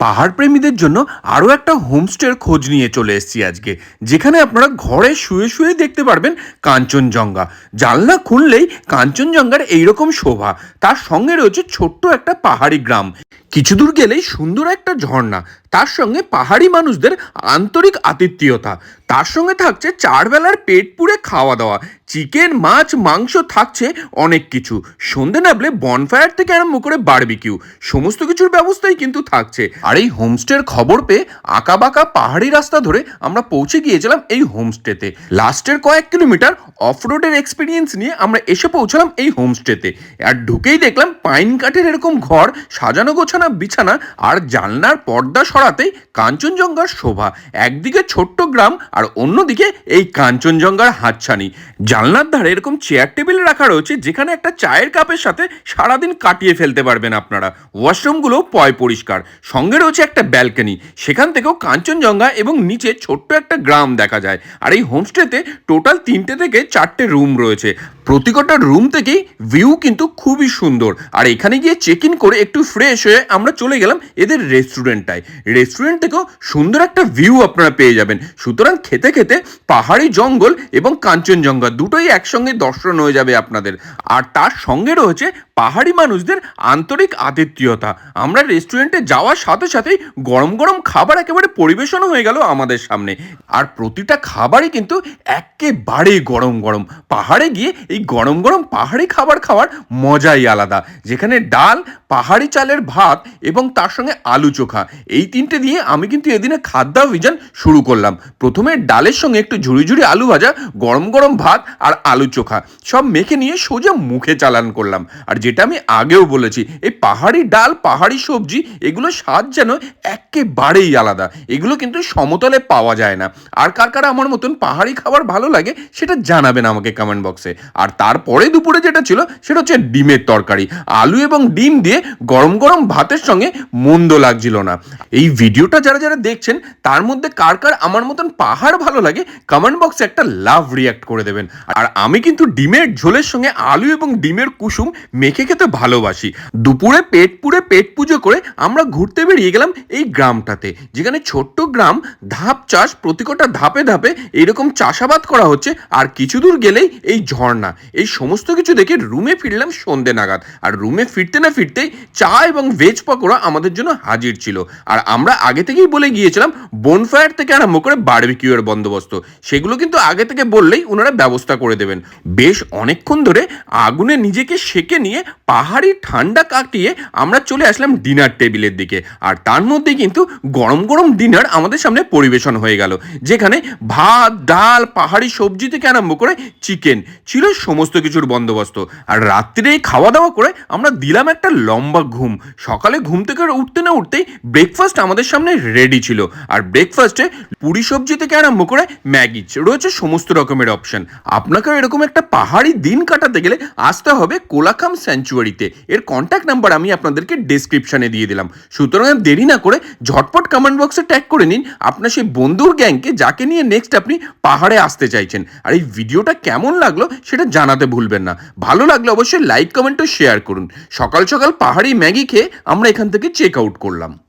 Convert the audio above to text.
পাহাড় প্রেমীদের জন্য আরও একটা হোমস্টের খোঁজ নিয়ে চলে এসেছি আজকে, যেখানে আপনারা ঘরে শুয়ে শুয়ে দেখতে পারবেন কাঞ্চনজঙ্ঘা। জানলা খুললেই কাঞ্চনজঙ্ঘার এইরকম শোভা। তার সঙ্গে রয়েছে ছোট্ট একটা পাহাড়ি গ্রাম। কিছু দূর গেলেই সুন্দর একটা ঝর্ণা, তার সঙ্গে পাহাড়ি মানুষদের আন্তরিক আতিথ্যতা। তার সঙ্গে থাকছে চারবেলার পেট পুড়ে খাওয়া দাওয়া। চিকেন, মাছ, মাংস থাকছে অনেক কিছু। সন্ধে নামলে বনফায়ার থেকে আরম্ভ করে বারবিকিউ সমস্ত কিছুর ব্যবস্থাই কিন্তু থাকছে। আর এই হোমস্টের খবর পেয়ে আঁকা বাঁকা পাহাড়ি রাস্তা ধরে আমরা পৌঁছে গিয়েছিলাম এই হোমস্টেতে লাস্টের কয়েক কিলোমিটার অফ রোডের এক্সপিরিয়েন্স নিয়ে আমরা এসে পৌঁছালাম এই হোমস্টেতে আর ঢুকেই দেখলাম পাইন কাঠের এরকম ঘর, সাজানো গোছানো বিছানা আর জানলার পর্দা সরাতেই কাঞ্চনজঙ্ঘার শোভা। একদিকে ছোট্ট গ্রাম আর অন্যদিকে এই কাঞ্চনজঙ্ঘার হাতছানি। জানলার ধারে এরকম চেয়ার টেবিল রাখা রয়েছে যেখানে একটা চায়ের কাপের সাথে সারাদিন কাটিয়ে ফেলতে পারবেন আপনারা। ওয়াশরুমগুলো পয় পরিষ্কার। সঙ্গে রয়েছে একটা ব্যালকনি সেখান থেকেও কাঞ্চনজঙ্ঘা এবং নিচে ছোট্ট একটা গ্রাম দেখা যায়। আর এই হোমস্টেতে টোটাল তিনটে থেকে চারটে রুম রয়েছে। প্রতিকটা রুম থেকেই ভিউ কিন্তু খুবই সুন্দর। আর এখানে গিয়ে চেক ইন করে একটু ফ্রেশ হয়ে আমরা চলে গেলাম এদের রেস্টুরেন্টটায় রেস্টুরেন্ট থেকেও সুন্দর একটা ভিউ আপনারা পেয়ে যাবেন। সুতরাং খেতে খেতে পাহাড়ি জঙ্গল এবং কাঞ্চনজঙ্ঘা দুটোই একসঙ্গে দর্শন হয়ে যাবে আপনাদের। আর তার সঙ্গে রয়েছে পাহাড়ি মানুষদের আন্তরিক আতিথ্যতা। আমরা রেস্টুরেন্টে যাওয়ার সাথে সাথেই গরম গরম খাবার একেবারে পরিবেশন হয়ে গেল আমাদের সামনে। আর প্রতিটা খাবারই কিন্তু একেবারে গরম গরম। পাহাড়ে গিয়ে এই গরম গরম পাহাড়ি খাবার খাওয়ার মজাই আলাদা। যেখানে ডাল, পাহাড়ি চালের ভাত এবং তার সঙ্গে আলু চোখা। এই তিনটে দিয়ে আমি কিন্তু এদিনে খাদ্যাভিযান শুরু করলাম। প্রথমে ডালের সঙ্গে একটু ঝুড়ি ঝুড়ি আলু ভাজা, গরম গরম ভাত আর আলু চোখা। সব মেখে নিয়ে সোজা মুখে চালান করলাম। আর যেটা আমি আগেও বলেছি, এই পাহাড়ি ডাল, পাহাড়ি সবজি এগুলো স্বাদ যেন একেবারেই আলাদা। এগুলো কিন্তু সমতলে পাওয়া যায় না। আর কার কারা আমার মতন পাহাড়ি খাবার ভালো লাগে, সেটা জানাবেন আমাকে কমেন্ট বক্সে আর তারপরে দুপুরে যেটা ছিল, সেটা হচ্ছে ডিমের তরকারি। আলু এবং ডিম দিয়ে গরম গরম ভাতের সঙ্গে মন্দ লাগছিল না। এই ভিডিওটা যারা যারা দেখছেন, তার মধ্যে কার কার আমার মতন পাহাড় ভালো লাগে কমেন্ট বক্সে একটা লাভ রিয়াক্ট করে দেবেন। আর আমি কিন্তু ডিমের ঝোলের সঙ্গে আলু এবং ডিমের কুসুম মেখে খেতে ভালোবাসি। দুপুরে পেট পুড়ে পেট পুজো করে আমরা ঘুরতে বেরিয়ে গেলাম এই গ্রামটাতে, যেখানে ছোট্ট গ্রাম ধাপ চাষ প্রতিকটা ধাপে ধাপে এইরকম চাষাবাদ করা হচ্ছে, আর কিছু দূর গেলেই এই ঝর্ণা। এই সমস্ত কিছু দেখে রুমে ফিরলাম সন্ধে নাগাদ। আর রুমে ফিরতে না ফিরতেই চা এবং ভেজ পকোড়া আমাদের জন্য হাজির ছিল। আর আমরা আগে থেকেই বলে গিয়েছিলাম বনফায়ার থেকে আরম্ভ করে বারবিকিউয়ের বন্দোবস্ত। সেগুলো কিন্তু আগে থেকে বললেই ওনারা ব্যবস্থা করে দেবেন। বেশ অনেকক্ষণ ধরে আগুনে নিজেকে সেকে নিয়ে পাহাড়ি ঠান্ডা কাটিয়ে আমরা চলে আসলাম ডিনার টেবিলের দিকে। আর তার মধ্যে কিন্তু গরম গরম ডিনার আমাদের সামনে পরিবেশন হয়ে গেল। যেখানে ভাত, ডাল, পাহাড়ি সবজি থেকে আরম্ভ করে চিকেন ছিল সমস্ত কিছুর বন্দোবস্ত। আর রাত্রিরে খাওয়া দাওয়া করে আমরা দিলাম একটা লম্বা ঘুম। সকালে ঘুম থেকে উঠতে না উঠতেই ব্রেকফাস্ট আমাদের সামনে রেডি ছিল। আর ব্রেকফাস্টে পুরি সবজি থেকে আরম্ভ করে ম্যাগি রয়েছে সমস্ত রকমের অপশন আপনাকে এরকম একটা পাহাড়ি দিন কাটাতে গেলে আসতে হবে কোলাখাম স্যাঞ্চুয়ারিতে এর কন্ট্যাক্ট নাম্বার আমি আপনাদেরকে ডেসক্রিপশনে দিয়ে দিলাম। সুতরাং দেরি না করে ঝটপট কমেন্ট বক্সে ট্যাগ করে নিন আপনার সেই বন্ধুর গ্যাংকে যাকে নিয়ে নেক্সট আপনি পাহাড়ে আসতে চাইছেন। আর এই ভিডিওটা কেমন লাগল সেটা জানাতে ভুলবেন না। ভালো লাগলে অবশ্যই লাইক কমেন্ট ও শেয়ার করুন। সকাল সকাল পাহাড়ি ম্যাগি খেয়ে আমরা এখান থেকে চেক আউট করলাম।